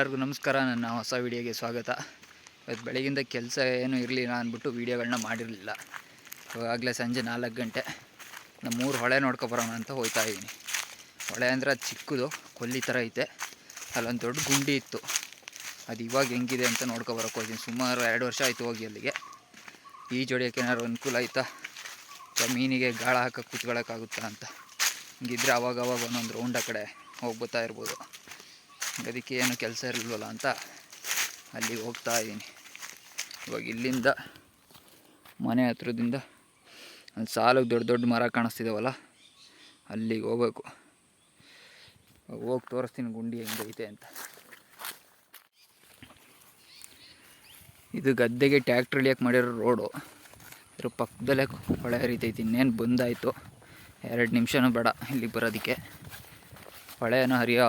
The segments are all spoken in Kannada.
ಎಲ್ಲರಿಗೂ ನಮಸ್ಕಾರ. ನನ್ನ ಹೊಸ ವಿಡಿಯೋಗೆ ಸ್ವಾಗತ. ಇವತ್ತು ಬೆಳಗಿಂದ ಕೆಲಸ ಏನು ಇರಲಿಲ್ಲ ಅಂದ್ಬಿಟ್ಟು ವೀಡಿಯೋಗಳನ್ನ ಮಾಡಿರಲಿಲ್ಲ. ಇವಾಗಲೇ ಸಂಜೆ ನಾಲ್ಕು ಗಂಟೆ. ನಮ್ಮ ಮೂರು ಹೊಳೆ ನೋಡ್ಕೊಬರೋಣ ಅಂತ ಹೋಗ್ತಾ ಇದ್ದೀನಿ. ಹೊಳೆ ಅಂದರೆ ಅದು ಚಿಕ್ಕದು, ಕೊಲ್ಲಿ ಥರ ಐತೆ. ಅಲ್ಲೊಂದು ದೊಡ್ಡ ಗುಂಡಿ ಇತ್ತು. ಅದು ಇವಾಗ ಹೆಂಗಿದೆ ಅಂತ ನೋಡ್ಕೊಬರಕ್ಕೆ ಹೋಗ್ತೀನಿ. ಸುಮಾರು ಎರಡು ವರ್ಷ ಆಯಿತು ಹೋಗಿ ಅಲ್ಲಿಗೆ. ಈ ಜೋಡಿಯೋಕೆ ಏನಾದ್ರು ಅನುಕೂಲ ಆಯ್ತಾ? ಮೀನಿಗೆ ಗಾಳ ಹಾಕಕ್ಕೆ ಕೂತ್ಕೊಳ್ಳೋಕ್ಕಾಗುತ್ತಾ ಅಂತ. ಹಿಂಗಿದ್ರೆ ಅವಾಗ ಅವಾಗ ಒಂದೊಂದು ರೌಂಡ್ ಆ ಕಡೆ ಹೋಗ್ಬೋತಾ ಇರ್ಬೋದು. ಅದಕ್ಕೆ ಏನು ಕೆಲಸ ಇರಲಿಲ್ವಲ್ಲ ಅಂತ ಅಲ್ಲಿಗೆ ಹೋಗ್ತಾ ಇದ್ದೀನಿ. ಇವಾಗ ಇಲ್ಲಿಂದ ಮನೆ ಹತ್ರದಿಂದ ಅಲ್ಲಿ ಸಾಲು ದೊಡ್ಡ ದೊಡ್ಡ ಮರ ಕಾಣಿಸ್ತಿದ್ದಾವಲ್ಲ ಅಲ್ಲಿಗೆ ಹೋಗ್ಬೇಕು. ಹೋಗಿ ತೋರಿಸ್ತೀನಿ ಗುಂಡಿ ಹೆಂಗೈತೆ ಅಂತ. ಇದು ಗದ್ದೆಗೆ ಟ್ಯಾಕ್ಟ್ರ್ ಇಳಿಯೋಕೆ ಮಾಡಿರೋ ರೋಡು. ಇದ್ರ ಪಕ್ಕದಲ್ಲೇ ಹೊಳೆ ಹರಿತೈತಿ, ಇನ್ನೇನು ಬಂದಾಯಿತು. ಎರಡು ನಿಮಿಷನೂ ಬೇಡ ಇಲ್ಲಿಗೆ ಬರೋದಕ್ಕೆ. ಹೊಳೆಯನ್ನು ಹರಿಯೋ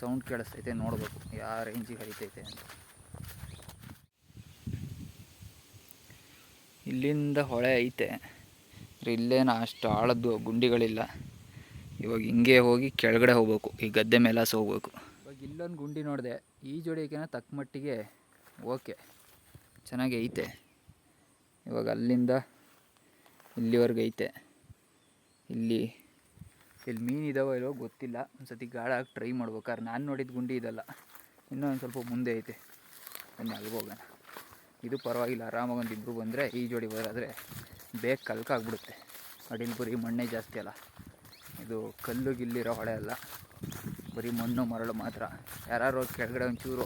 ಸೌಂಡ್ ಕೇಳಿಸ್ತೈತೆ, ನೋಡ್ಬೇಕು ಯಾವ ರೇಂಜಿಗೆ ಹರಿತೈತೆ ಅಂತ. ಇಲ್ಲಿಂದ ಹೊಳೆ ಐತೆ. ಇಲ್ಲೇನು ಅಷ್ಟು ಆಳದ್ದು ಗುಂಡಿಗಳಿಲ್ಲ. ಇವಾಗ ಹಿಂಗೆ ಹೋಗಿ ಕೆಳಗಡೆ ಹೋಗ್ಬೇಕು, ಈ ಗದ್ದೆ ಮೇಲೆ ಹೋಗ್ಬೇಕು. ಇವಾಗ ಇಲ್ಲೊಂದು ಗುಂಡಿ ನೋಡಿದೆ, ಈ ಜೋಡಿಗೆನ ತಕ್ಕ ಮಟ್ಟಿಗೆ ಓಕೆ, ಚೆನ್ನಾಗಿ ಐತೆ. ಇವಾಗ ಅಲ್ಲಿಂದ ಇಲ್ಲಿವರೆಗೆ ಐತೆ. ಇಲ್ಲಿ ಇಲ್ಲಿ ಮೀನು ಇದಾವೋ ಇಲ್ಲೋ ಗೊತ್ತಿಲ್ಲ. ಒಂದು ಗಾಳ ಹಾಕಿ ಟ್ರೈ ಮಾಡ್ಬೇಕಾದ್ರೆ ನಾನು ನೋಡಿದ ಗುಂಡಿ ಇದಲ್ಲ. ಇನ್ನೂ ಒಂದು ಸ್ವಲ್ಪ ಮುಂದೆ ಐತೆ. ಬನ್ನಿ, ಅಲ್ಲಿಗೆ ಹೋಗೋಣ. ಇದು ಪರವಾಗಿಲ್ಲ, ಆರಾಮಾಗಿ ಒಂದು ಇಬ್ಬರು ಬಂದರೆ ಈ ಜೋಡಿ ಬರೋದ್ರೆ ಬೇಗ ಕಲ್ಕಾಗ್ಬಿಡುತ್ತೆ ಅಡಿಲಿ ಬರೀ ಮಣ್ಣೇ ಜಾಸ್ತಿ ಅಲ್ಲ. ಇದು ಕಲ್ಲು ಗಿಲ್ಲಿರೋ ಹೊಳೆ ಅಲ್ಲ. ಬರೀ ಮಣ್ಣು ಮರಳು ಮಾತ್ರ. ಯಾರು ಕೆಳಗಡೆ ಒಂಚೂರು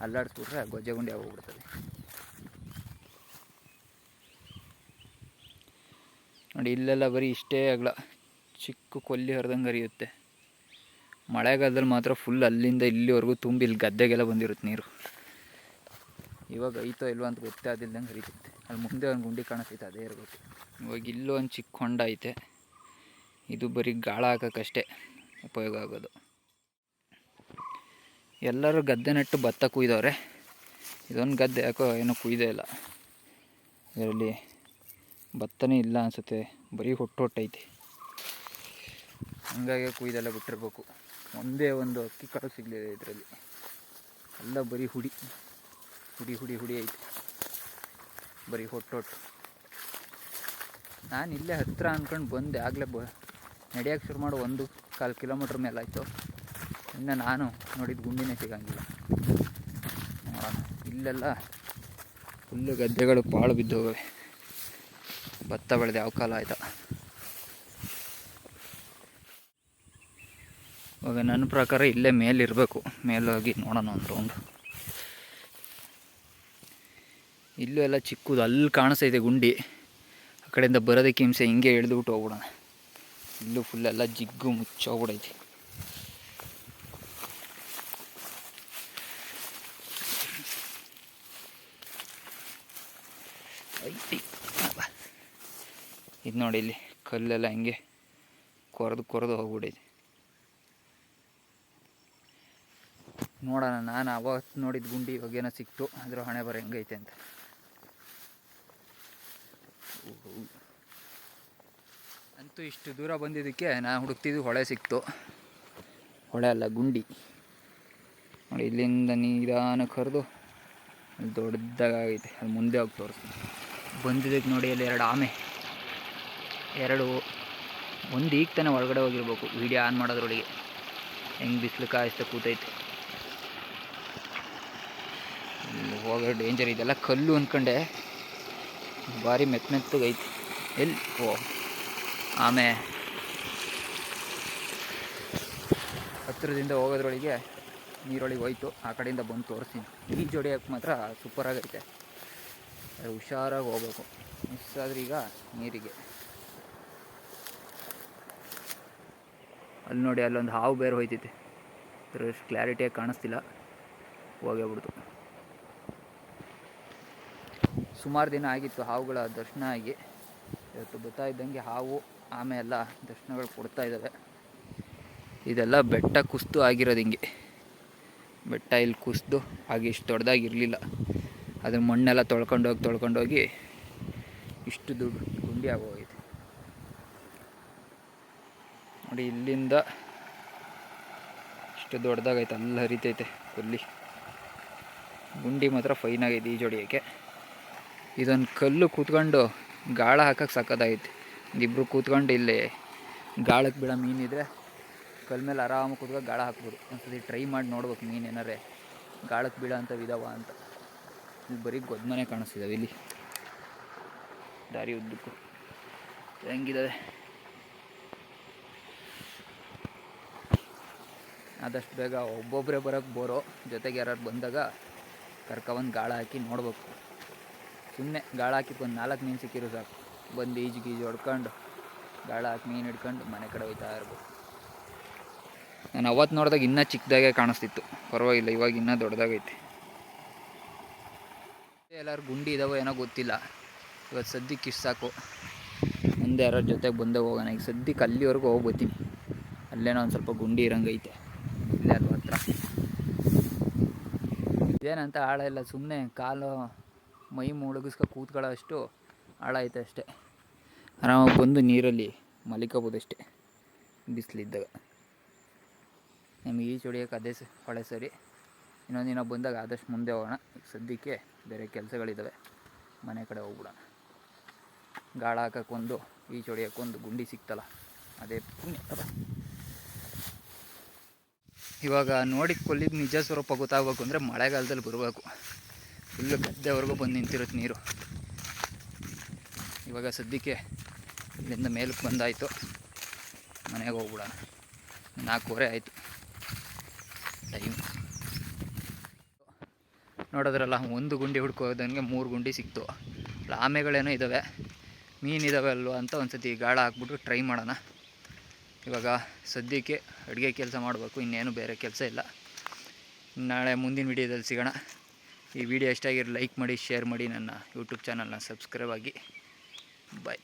ಅಲ್ಲಾಡಿಸ್ಬಿಟ್ರೆ ಗೊಜ್ಜೆ ಗುಂಡಿ ಆಗೋಗ್ಬಿಡ್ತದೆ. ನೋಡಿ, ಇಲ್ಲೆಲ್ಲ ಬರೀ ಇಷ್ಟೇ ಅಗಲ. ಚಿಕ್ಕ ಕೊಲ್ಲಿ ಹರಿದಂಗೆ ಹರಿಯುತ್ತೆ. ಮಳೆಗಾಲದಲ್ಲಿ ಮಾತ್ರ ಫುಲ್ ಅಲ್ಲಿಂದ ಇಲ್ಲಿವರೆಗೂ ತುಂಬಿ ಇಲ್ಲಿ ಗದ್ದೆಗೆಲ್ಲ ಬಂದಿರುತ್ತೆ ನೀರು. ಇವಾಗ ಐತೋ ಇಲ್ವೋ ಅಂತ ಗೊತ್ತೇ ಆದಿಲ್ದಂಗೆ ಹರಿತೈತೆ ಅಲ್ಲಿ ಮುಂದೆ ಒಂದು ಗುಂಡಿ ಕಾಣಿಸ್ತೈತೆ ಅದೇ ಇರಬೇಕು. ಇವಾಗ ಇಲ್ಲೂ ಒಂದು ಚಿಕ್ಕ ಹೊಂಡ ಐತೆ. ಇದು ಬರೀ ಗಾಳ ಹಾಕೋಕ್ಕಷ್ಟೇ ಉಪಯೋಗ ಆಗೋದು. ಎಲ್ಲರೂ ಗದ್ದೆ ನೆಟ್ಟು ಭತ್ತ ಕುಯ್ದವ್ರೆ. ಇದೊಂದು ಗದ್ದೆ, ಯಾಕೋ ಏನೋ ಕುಯ್ದೇ ಇಲ್ಲ. ಇದರಲ್ಲಿ ಭತ್ತನೇ ಇಲ್ಲ ಅನಿಸುತ್ತೆ. ಬರೀ ಹೊಟ್ಟು ಹೊಟ್ಟೈತೆ. ಹಂಗಾಗಿ ಕುಯ್ದೆಲ್ಲ ಬಿಟ್ಟಿರ್ಬೇಕು. ಒಂದೇ ಒಂದು ಅಕ್ಕಿ ಕಾಳು ಸಿಗಲಿದೆ ಇದರಲ್ಲಿ. ಎಲ್ಲ ಬರೀ ಹುಡಿ. ಹುಡಿ ಹುಡಿ ಹುಡಿ ಐತೆ. ಬರೀ ಹೊಟ್ಟೊಟ್ಟು ಹೊಟ್ಟು ನಾನು ಇಲ್ಲೇ ಹತ್ತಿರ ಅಂದ್ಕೊಂಡು ಬಂದೆ. ಆಗಲೇ ಬ ನಡೆಯೋಕೆ ಶುರು ಮಾಡೋ. ಒಂದು ಕಾಲು ಕಿಲೋಮೀಟ್ರ್ ಮೇಲೆ ಆಯಿತು. ಇನ್ನು ನಾನು ನೋಡಿದ ಗುಂಡಿನೇ ಸಿಗಂಗಿಲ್ಲ. ನೋಡೋಣ. ಇಲ್ಲೆಲ್ಲ ಫುಲ್ಲು ಗದ್ದೆಗಳು ಪಾಳು ಬಿದ್ದೋಗವೆ. ಭತ್ತ ಬೆಳೆದ ಯಾವ ಕಾಲ ಆಯ್ತಾ? ಇವಾಗ ನನ್ನ ಪ್ರಕಾರ ಇಲ್ಲೇ ಮೇಲಿರಬೇಕು ಮೇಲೋಗಿ ನೋಡೋಣ ಒಂದು ರೌಂಡ್ ಇಲ್ಲೂ ಎಲ್ಲ ಚಿಕ್ಕದು, ಅಲ್ಲಿ ಕಾಣಿಸ್ತೈತೆ ಗುಂಡಿ. ಆ ಕಡೆಯಿಂದ ಬರೋದಕ್ಕೆ ಹಿಂಸೆ, ಹಿಂಗೆ ಎಳೆದುಬಿಟ್ಟು ಹೋಗ್ಬಿಡೋಣ. ಇಲ್ಲೂ ಫುಲ್ ಎಲ್ಲ ಜಿಗ್ಗು ಮುಚ್ಚೋಗ್ಬಿಡೈತಿ ಇದು ನೋಡಿ ಇಲ್ಲಿ ಕಲ್ಲೆಲ್ಲ ಹಿಂಗೆ ಕೊರೆದು ಕೊರೆದು ಹೋಗ್ಬಿಡೈತಿ. ನೋಡೋಣ, ನಾನು ಅವತ್ತು ನೋಡಿದ ಗುಂಡಿ ಇವಾಗೇನೋ ಸಿಕ್ತು, ಅದರ ಹಣೆ ಬರ ಹೆಂಗೈತೆ ಅಂತ. ಅಂತೂ ಇಷ್ಟು ದೂರ ಬಂದಿದ್ದಕ್ಕೆ ನಾನು ಹುಡುಕ್ತಿದ್ದು ಹೊಳೆ ಸಿಕ್ತು. ಹೊಳೆ ಅಲ್ಲ, ಗುಂಡಿ. ನೋಡಿ, ಇಲ್ಲಿಂದ ನಿಧಾನಕ್ಕೆ ಕರೆದು ದೊಡ್ಡದಾಗೈತೆ, ಅದು ಮುಂದೆ ಹೋಗಿ ತೋರಿಸ್ತೀನಿ. ಬಂದಿದ್ದಕ್ಕೆ ನೋಡಿ, ಅಲ್ಲಿ ಎರಡು ಆಮೆ. ಎರಡು, ಒಂದು ಈಗ ತಾನೇ ಒಳಗಡೆ ಹೋಗಿರ್ಬೇಕು. Video on ಮಾಡೋದ್ರೊಳಗೆ. ಹೆಂಗೆ ಬಿಸಿಲು ಕಾಯಿಸ್ತಾ ಕೂತೈತೆ. ಹೋಗೋ ಡೇಂಜರ್ ಇದೆಲ್ಲ ಕಲ್ಲು ಅಂದ್ಕೊಂಡೆ ಭಾರಿ ಮೆತ್ತ ಮೆತ್ತಗೈತಿ ಎಲ್ಲಿ ಓ. ಆಮೆ. ಹತ್ತಿರದಿಂದ ಹೋಗೋದ್ರೊಳಗೆ ನೀರೊಳಗೆ ಹೋಯ್ತು. ಆ ಕಡೆಯಿಂದ ಬಂದು ತೋರಿಸ್ತೀನಿ. ಈ ಜೋಡಿಯೋಕ್ಕೆ ಮಾತ್ರ ಸೂಪರಾಗೈತೆ ಹುಷಾರಾಗಿ ಹೋಗ್ಬೇಕು. ಮಿಸ್ ಆದ್ರೆ ಈಗ ನೀರಿಗೆ. ಅಲ್ಲಿ ನೋಡಿ ಅಲ್ಲೊಂದು ಹಾವು ಬೇರೆ ಹೋಯ್ತೈತೆ. ಅಷ್ಟು ಕ್ಲಾರಿಟಿಯಾಗಿ ಕಾಣಿಸ್ತಿಲ್ಲ. ಹೋಗೇ ಬಿಡ್ತು ಸುಮಾರು ದಿನ ಆಗಿತ್ತು ಹಾವುಗಳ ದರ್ಶನ ಆಗಿ. ಇವತ್ತು ಬರ್ತಾ ಇದ್ದಂಗೆ ಹಾವು, ಆಮೆ ಎಲ್ಲ ದರ್ಶನಗಳು ಕೊಡ್ತಾ ಇದ್ದಾವೆ ಇದೆಲ್ಲ ಬೆಟ್ಟ ಕುಸ್ತು ಆಗಿರೋದು ಹಿಂಗೆ. ಬೆಟ್ಟ ಇಲ್ಲಿ ಕುಸ್ದು, ಹಾಗೆ ಇಷ್ಟು ದೊಡ್ಡದಾಗಿರಲಿಲ್ಲ. ಅದ್ರ ಮಣ್ಣೆಲ್ಲ ತೊಳ್ಕೊಂಡೋಗಿ ತೊಳ್ಕೊಂಡೋಗಿ ಇಷ್ಟು ದುಡ್ಡು ಗುಂಡಿ ಆಗೋಗಿದೆ ನೋಡಿ ಇಲ್ಲಿಂದ ಇಷ್ಟು ದೊಡ್ಡದಾಗೈತೆ ಅಲ್ಲಿ ಹರಿತೈತೆ, ಕೊಲ್ಲಿ. ಗುಂಡಿ ಮಾತ್ರ ಫೈನಾಗೈತೆ ಈಜೊಡಿಯೋಕ್ಕೆ ಈ ಜೋಡಿಯೋಕ್ಕೆ. ಇದೊಂದು ಕಲ್ಲು ಕೂತ್ಕೊಂಡು ಗಾಳ ಹಾಕಕ್ಕೆ ಸಕ್ಕತ್ತಾಗೈತೆ ಇಬ್ಬರು ಕೂತ್ಕೊಂಡು ಇಲ್ಲಿ ಗಾಳಕ್ಕೆ ಬೀಳೋ ಮೀನಿದ್ರೆ ಕಲ್ ಮೇಲೆ ಆರಾಮಾಗಿ ಕೂತ್ಕೊಂಡು ಗಾಳ ಹಾಕ್ಬೋದು. ಒಂದ್ಸತಿ ಟ್ರೈ ಮಾಡಿ ನೋಡ್ಬೇಕು ಮೀನು ಏನಾರೇ ಗಾಳಕ್ಕೆ ಬೀಳೋ ಅಂಥವು ಇದಾವ ಅಂತ. ಇಲ್ಲಿ ಬರೀ ಗೊದ್ಮನೆ ಕಾಣಿಸ್ತಿದ್ದಾವೆ ಇಲ್ಲಿ. ದಾರಿ ಉದ್ದಕ್ಕೂ ಹೆಂಗಿದ್ದಾವೆ ಆದಷ್ಟು ಬೇಗ ಒಬ್ಬೊಬ್ಬರೇ ಬರೋಕ್ಕೆ ಬೋರೋ, ಜೊತೆಗೆ ಯಾರು ಬಂದಾಗ ಕರ್ಕೊಬಂದು ಗಾಳ ಹಾಕಿ ನೋಡ್ಬೇಕು. ಸುಮ್ಮನೆ ಗಾಳ ಹಾಕಿ ಒಂದು ನಾಲ್ಕು ಮೀನು ಸಿಕ್ಕಿರೋ ಸಾಕು. ಬಂದು ಈಜು ಗೀಜು ಹೊಡ್ಕೊಂಡು, ಗಾಳ ಹಾಕಿ ಮೀನು ಹಿಡ್ಕೊಂಡು ಮನೆ ಕಡೆ ಹೋಯ್ತಾ ಇರ್ಬೋದು ನಾನು ಅವತ್ತು ನೋಡಿದಾಗ ಇನ್ನೂ ಚಿಕ್ಕದಾಗೆ ಕಾಣಿಸ್ತಿತ್ತು. ಪರವಾಗಿಲ್ಲ, ಇವಾಗ ಇನ್ನೂ ದೊಡ್ಡದಾಗೈತೆ. ಎಲ್ಲರೂ ಗುಂಡಿ ಇದಾವೋ ಏನೋ ಗೊತ್ತಿಲ್ಲ. ಇವತ್ತು ಸದ್ಯಕ್ಕೆ ಇಷ್ಟು ಸಾಕು. ಮುಂದೆ ಯಾರೋ ಜೊತೆಗೆ ಬಂದೇ ಹೋಗೋಣ. ಈಗ ಸದ್ಯಕ್ಕೆ ಅಲ್ಲಿವರೆಗೂ ಹೋಗ್ಬೋತೀನಿ ಅಲ್ಲೇನೋ ಒಂದು ಸ್ವಲ್ಪ ಗುಂಡಿ ಇರಂಗೈತೆ. ಇಲ್ಲೇ ಅದು ಹತ್ರ. ಇದೇನಂತ ಆಳ ಇಲ್ಲ ಸುಮ್ಮನೆ ಕಾಲು ಮೈ ಮುಳುಗಿಸ್ಕೊ ಕೂತ್ಕೊಳ್ಳೋ ಅಷ್ಟು ಆಳ ಐತೆ ಅಷ್ಟೇ. ಆರಾಮಾಗಿ ಬಂದು ನೀರಲ್ಲಿ ಮಲಿಕೋಬೋದು ಅಷ್ಟೇ, ಬಿಸಿಲಿದ್ದಾಗ. ನಮಗೆ ಈ ಹೊಡಿಯೋಕೆ ಅದೇ ಹೊಳೆ ಸರಿ. ಇನ್ನೊಂದು ದಿನ ಬಂದಾಗ ಆದಷ್ಟು ಮುಂದೆ ಹೋಗೋಣ. ಸದ್ಯಕ್ಕೆ ಬೇರೆ ಕೆಲಸಗಳಿದ್ದಾವೆ ಮನೆ ಕಡೆ ಹೋಗ್ಬಿಡೋಣ. ಗಾಳ ಹಾಕೋಕ್ಕೊಂದು ಈ ಹೊಡಿಯೋಕ್ಕೊಂದು ಗುಂಡಿ ಸಿಕ್ತಲ್ಲ, ಅದೇ ಪುಣ್ಯ. ಇವಾಗ ನೋಡಿ ಕೊಲ್ಲಿದ ನಿಜ ಸ್ವರೂಪ ಗೊತ್ತಾಗಬೇಕು ಅಂದರೆ ಮಳೆಗಾಲದಲ್ಲಿ ಬರಬೇಕು. ಫುಲ್ಲು ಗದ್ದೆವರೆಗೂ ಬಂದು ನಿಂತಿರುತ್ತೆ ನೀರು. ಇವಾಗ ಸದ್ಯಕ್ಕೆ ಇಲ್ಲಿಂದ ಮೇಲಕ್ಕೆ ಬಂದಾಯಿತು. ಮನೆಗೆ ಹೋಗ್ಬಿಡೋಣ. ನಾಲ್ಕೂವರೆ ಆಯಿತು. ಟೈಮ್ ನೋಡಿದ್ರಲ್ಲ, ಒಂದು ಗುಂಡಿ ಹುಡ್ಕೋದಂಗೆ ಮೂರು ಗುಂಡಿ ಸಿಕ್ತು. ಆಮೆಗಳೇನೋ ಇದ್ದಾವೆ ಮೀನಿದಾವೆ ಅಲ್ವಾ ಅಂತ ಒಂದು ಸತಿ ಗಾಳ ಹಾಕ್ಬಿಟ್ಟು ಟ್ರೈ ಮಾಡೋಣ. ಇವಾಗ ಸದ್ಯಕ್ಕೆ ಅಡುಗೆ ಕೆಲಸ ಮಾಡಬೇಕು. ಇನ್ನೇನು ಬೇರೆ ಕೆಲಸ ಇಲ್ಲ. ನಾಳೆ ಮುಂದಿನ ವಿಡಿಯೋದಲ್ಲಿ ಸಿಗೋಣ. ಈ ವಿಡಿಯೋ ಇಷ್ಟ ಆಗಿರೋ ಲೈಕ್ ಮಾಡಿ ಶೇರ್ ಮಾಡಿ ನನ್ನ ಯೂಟ್ಯೂಬ್ ಚಾನಲ್ನ ಸಬ್ಸ್ಕ್ರೈಬ್ ಆಗಿ. ಬಾಯ್